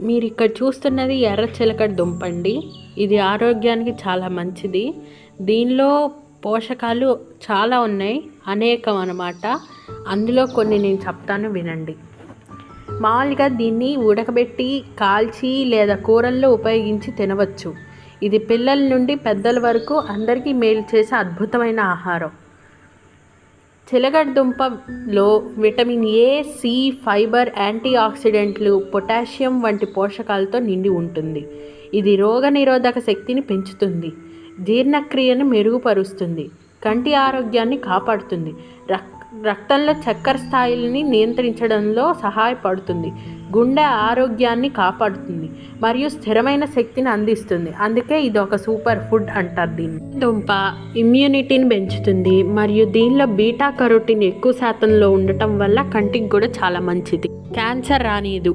మీరు ఇక్కడ చూస్తున్నది ఎర్ర చిలకడ దుంపండి ఇది ఆరోగ్యానికి చాలా మంచిది. దీనిలో పోషకాలు చాలా ఉన్నాయి అనేకం అన్నమాట. అందులో కొన్ని నేను చెప్తాను వినండి. మామూలుగా దీన్ని ఉడకబెట్టి కాల్చి లేదా కూరల్లో ఉపయోగించి తినవచ్చు. ఇది పిల్లల నుండి పెద్దల వరకు అందరికీ మేలు చేసే అద్భుతమైన ఆహారం. చిలగడదుంపలో విటమిన్ ఏ సి ఫైబర్ యాంటీ ఆక్సిడెంట్లు పొటాషియం వంటి పోషకాలతో నిండి ఉంటుంది. ఇది రోగనిరోధక శక్తిని పెంచుతుంది. జీర్ణక్రియను మెరుగుపరుస్తుంది. కంటి ఆరోగ్యాన్ని కాపాడుతుంది. రక్త రక్తంలో చక్కెర స్థాయిలని నియంత్రించడంలో సహాయపడుతుంది. గుండె ఆరోగ్యాన్ని కాపాడుతుంది మరియు స్థిరమైన శక్తిని అందిస్తుంది. అందుకే ఇది ఒక సూపర్ ఫుడ్ అంటారు దీన్ని. దుంప ఇమ్యూనిటీని పెంచుతుంది మరియు దీనిలో బీటా కరోటిన్ ఎక్కువ శాతంలో ఉండటం వల్ల కంటికి కూడా చాలా మంచిది. క్యాన్సర్ రానియదు.